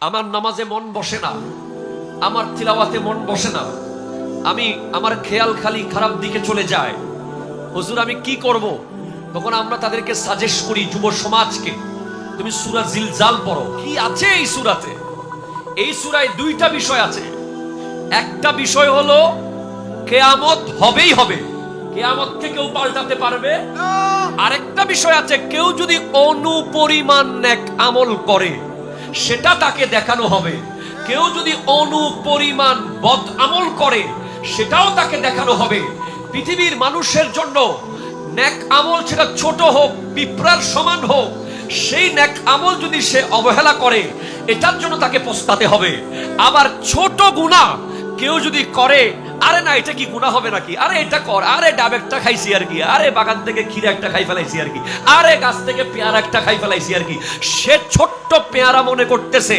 আমার নামাজে মন বসে না। আমার তিলাওয়াতে মন বসে না। আমি আমার খেয়াল খালি খারাপ দিকে চলে যায়। হুজুর আমি কি করব? তখন আমরা তাদেরকে সাজেস্ট করি যুব সমাজকে তুমি সুরা জিলজাল পড়ো। কি আছে এই সুরাতে? এই সুরায় দুইটা বিষয় আছে। একটা বিষয় হলো কেয়ামত হবেই হবে। কেয়ামতকে কেউ পাল্টাতে পারবে। আরেকটা বিষয় আছে কেউ যদি অনুপরিমাণ এক আমল করে সেটা তাকে দেখানো হবে। কেউ যদি অনুপরিমাণ বদ আমল করে, সেটাও তাকে দেখানো হবে। পৃথিবীর মানুষের জন্য ন্যাক আমল সেটা ছোট হোক, পিঁপড়ার সমান হোক, সেই ন্যাক আমল যদি সে অবহেলা করে, এটার জন্য তাকে পস্তাতে হবে। আবার ছোট গুণা কেউ যদি করে আরে না, এটা কি গুণা হবে নাকি? আরে এটা কর, আরে ডাব একটা খাইছি আর কি। আরে বাগান থেকে ক্ষীর একটা খাই ফেলাইছি আর কি। আরে গাছ থেকে পেয়ারা একটা খাই ফেলাইছি আর কি। সে ছোট্ট পেয়ারা মনে করতেছে,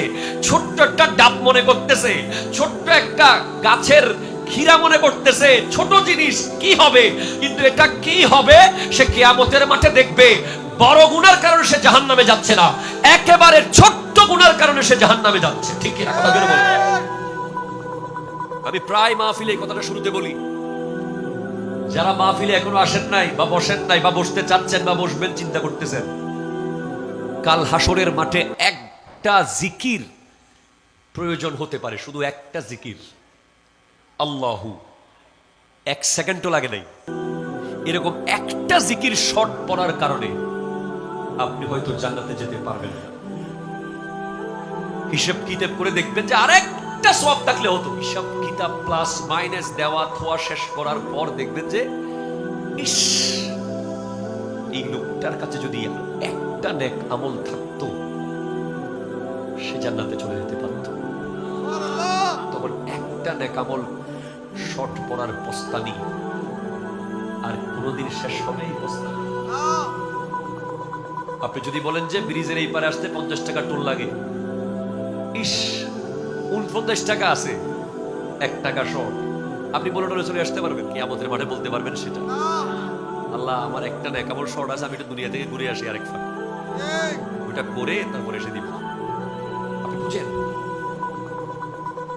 ছোট্ট একটা ডাব মনে করতেছে, ছোট্ট একটা গাছের ক্ষীরা মনে করতেছে, ছোট জিনিস কি হবে? কিন্তু এটা কি হবে? সে কেয়ামতের মাঠে দেখবে, বড় গুনার কারণে সে জাহান নামে যাচ্ছে না। একেবারে ছোট্ট গুনার কারণে সে জাহান নামে যাচ্ছে। ঠিক কথা। আমি প্রায় মাহফিলে এই কথাটা শুরুতে বলি। যারা মাহফিলে এখনও আসেন নাই বা বসেন নাই বা বসতে চাচ্ছেন বা বসবেন, চিন্তা করতেছেন। কাল হাসরের মাঠে একটা জিকির প্রয়োজন হতে পারে, শুধু একটা জিকির। আল্লাহু, এক সেকেন্ডও লাগে নাই। এরকম একটা জিকির শর্ট পড়ার কারণে আপনি হয়তো জান্নাতে যেতে পারবেন না। হিসেব কিতাব করে দেখবেন যে আরেকটা সব থাকলে হতো। হিসাব, কিতাব প্লাস মাইনাস দেওয়া, থোয়া শেষ করার পর দেখবেন যে, ইস, এই লোকটার কাছে যদি একটা নেক আমল থাকতো, সে জান্নাতে চলে যেতে পারত। তখন একটা নেক আমল শর্ট পড়ার প্রস্তানি আর কোনোদিন শেষ হবে এই প্রস্তানি আপনি যদি বলেন যে ব্রিজের এই পারে আসতে পঞ্চাশ টাকা টোল লাগে, ইস উনপঞ্চাশ টাকা আছে। এক টাকা শর্ট। আপনি বলে টলে চলে আসতে পারবেন। কি আমাদের মাঠে বলতে পারবেন সেটা। আল্লাহ, আমার একটা না কেমন শর্ট আছে, আমি একটু দুনিয়া থেকে ঘুরে আসি আরেক ফাঁক। করে তারপরে এসে দিব। আপনি বুঝেন?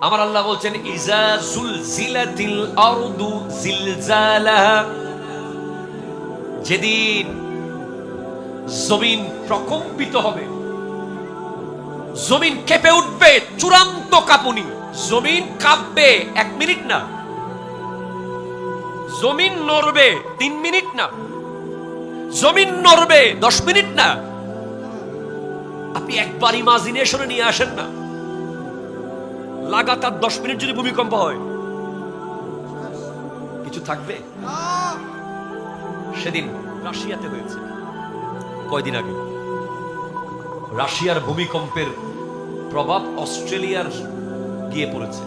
আমার আল্লাহ বলছেন, ইজা জুলজিলাতিল আরদু জিলজালাহা। যেদিন জমিন প্রকম্পিত হবে জমিন কেঁপে উঠবে চূড়ান্ত কাঁপুনি। জমিন কাঁপবে এক মিনিট না। জমিন নড়বে তিন মিনিট না। জমিন নড়বে দশ মিনিট না। আপনি একবার ইমাজিনেশনে নিয়ে আসেন না। লাগাতার দশ মিনিট যদি ভূমিকম্প হয়। কিছু থাকবে? সেদিন রাশিয়াতে হয়েছে। কয়দিন আগে? রাশিয়ার ভূমিকম্পের প্রভাব অস্ট্রেলিয়ার গিয়ে পড়েছে।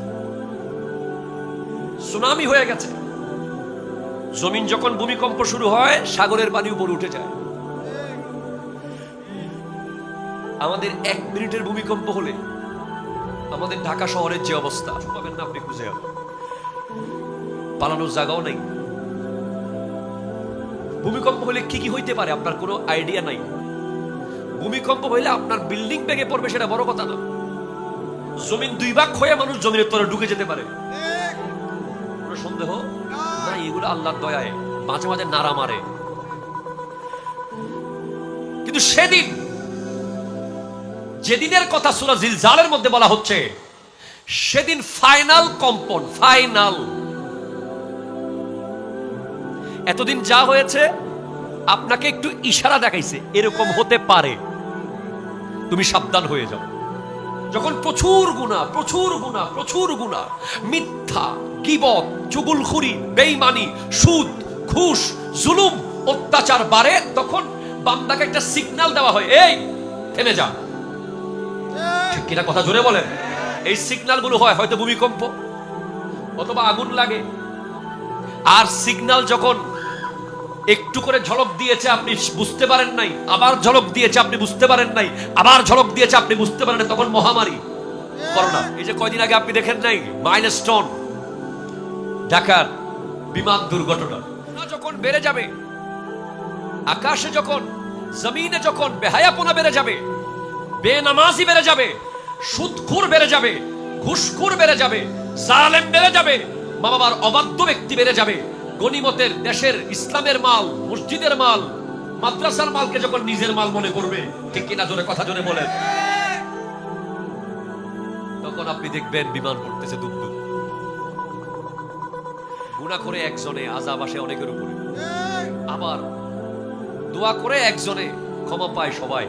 সুনামি হয়ে গেছে। জমিন যখন ভূমিকম্প শুরু হয়, সাগরের পানি উপরে উঠে যায়। আমাদের এক মিনিটের ভূমিকম্প হলে আমাদের ঢাকা শহরের যে অবস্থা, পাবেন না আপনি খুঁজে। পালানোর জায়গাও নেই। ভূমিকম্প হলে কি কি হইতে পারে আপনার কোনো আইডিয়া নাই। ভূমিকম্প হইলে আপনার বিল্ডিং ভেঙে পড়বে সেটা বড় কথা না। জমিন দুই ভাগ হয়ে মানুষ জমিনের তলে ঢুকে যেতে পারে। সন্দেহ? না, এগুলো আল্লাহর দয়ায় মাঝে মাঝে নাড়া মারে। কিন্তু সেদিন, যেদিনের কথা সুরা জিলজালের মধ্যে বলা হচ্ছে, সেদিন ফাইনাল কম্পন, ফাইনাল। এতদিন যা হয়েছে, আপনাকে একটু ইশারা দেখাইছে, এরকম হতে পারে। তুমি সাবধান হয়ে যাও। যখন প্রচুর গুণা প্রচুর গুণা প্রচুর গুণা, মিথ্যা কিবত চুগুলখুরি, বেইমানি, সুদ, ঘুষ, জুলুম, অত্যাচার বাড়ে, তখন বান্দাকে একটা সিগনাল দেওয়া হয়, এই, থেমে যা। কিনা কথা জোরে বলেন? এই সিগন্যালগুলো হয় হয়তো ভূমিকম্প, অথবা আগুন লাগে। আর সিগনাল যখন একটু করে ঝলক দিয়েছে, আপনি বুঝতে পারেন নাই। আবার ঝলক দিয়েছে, আপনি বুঝতে পারেন নাই। আবার ঝলক দিয়েছে, আপনি বুঝতে পারেন তখন মহামারী। করোনা। এই যে কয়দিন আগে আপনি দেখেন নাই? মাইলস্টোন ঢাকার বিমান দুর্ঘটনা। যখন বেড়ে যাবে, আকাশে যখন, জমিনে যখন বেহায়াপনা বেড়ে যাবে, বেনামাজি বেড়ে যাবে সুদখোর বেড়ে যাবে, ঘুষখোর বেড়ে যাবে, জালেম বেড়ে যাবে মা বাবার অবাধ্য ব্যক্তি বেড়ে যাবে গনিমতের দেশের ইসলামের মাল, মসজিদের মাল, মাদ্রাসার মালকে যখন নিজের মাল মনে করবে, ঠিক কিনা জোরে কথা জোরে বলেন। তখন আপনি দেখবেন বিমান পড়তেছে দুপ দুপ গুণা করে একজনে আজাব আসে অনেকের উপরে। আবার দোয়া করে একজনে, ক্ষমা পায় সবাই।